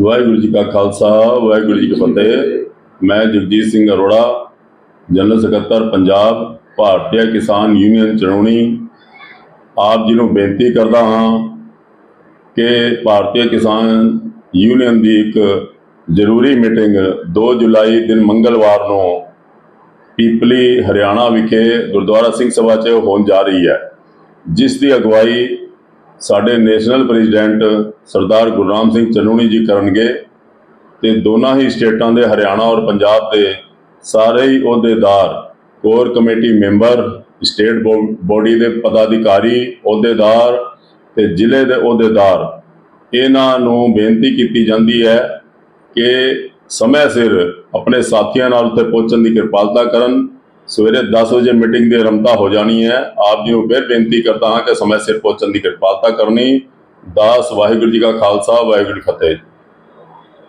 ਵਾਹਿਗੁਰੂ ਜੀ ਕਾ ਖਾਲਸਾ, ਵਾਹਿਗੁਰੂ ਜੀ ਕੀ ਫਤਿਹ। ਮੈਂ ਜਗਜੀਤ ਸਿੰਘ ਅਰੋੜਾ, ਜਨਰਲ ਸਕੱਤਰ ਪੰਜਾਬ ਭਾਰਤੀ ਕਿਸਾਨ ਯੂਨੀਅਨ ਚੜੂਣੀ ਆਪ ਜੀ ਨੂੰ ਬੇਨਤੀ ਕਰਦਾ ਹਾਂ ਕਿ ਭਾਰਤੀ ਕਿਸਾਨ ਯੂਨੀਅਨ ਦੀ ਇੱਕ ਜ਼ਰੂਰੀ ਮੀਟਿੰਗ 2 ਜੁਲਾਈ ਦਿਨ ਮੰਗਲਵਾਰ ਨੂੰ ਪੀਪਲੀ, ਹਰਿਆਣਾ ਵਿਖੇ ਗੁਰਦੁਆਰਾ ਸਿੰਘ ਸਭਾ 'ਚ ਹੋਣ ਜਾ ਰਹੀ ਹੈ, ਜਿਸ ਦੀ ਅਗਵਾਈ ਸਾਡੇ ਨੈਸ਼ਨਲ ਪ੍ਰੈਜ਼ੀਡੈਂਟ ਸਰਦਾਰ ਗੁਰਨਾਮ ਸਿੰਘ ਚੰਨੂਣੀ ਜੀ ਕਰਨਗੇ ਤੇ ਦੋਨਾਂ ਹੀ ਸਟੇਟਾਂ ਦੇ ਹਰਿਆਣਾ ਔਰ ਪੰਜਾਬ ਦੇ ਸਾਰੇ ਹੀ ਅਹੁਦੇਦਾਰ, core committee member, state body ਦੇ ਪਦਾਧਿਕਾਰੀ, ਅਹੁਦੇਦਾਰ ਤੇ ਜ਼ਿਲ੍ਹੇ ਦੇ ਅਹੁਦੇਦਾਰ। ਇਹਨਾਂ ਨੂੰ ਬੇਨਤੀ ਕੀਤੀ ਜਾਂਦੀ ਹੈ ਕਿ ਸਮੇਂ ਸਿਰ ਆਪਣੇ ਸਾਥੀਆਂ ਨਾਲ ਉੱਥੇ ਪਹੁੰਚਣ ਦੀ ਕਿਰਪਾਲਤਾ ਕਰਨ। ਸਵੇਰੇ 10 ਵਜੇ ਮੀਟਿੰਗ ਦੀ ਆਰੰਭਤਾ ਹੋ ਜਾਣੀ ਹੈ। ਆਪ ਜੀ ਨੂੰ ਫਿਰ ਬੇਨਤੀ ਕਰਦਾ ਹਾਂ ਕਿ ਸਮੇਂ ਸਿਰ ਪਹੁੰਚਣ ਦੀ ਕਿਰਪਾਲਤਾ ਕਰਨੀ। ਦਾਸ ਵਾਹਿਗੁਰੂ ਜੀ ਕਾ ਖਾਲਸਾ, ਵਾਹਿਗੁਰੂ ਜੀ ਫਤਿਹ।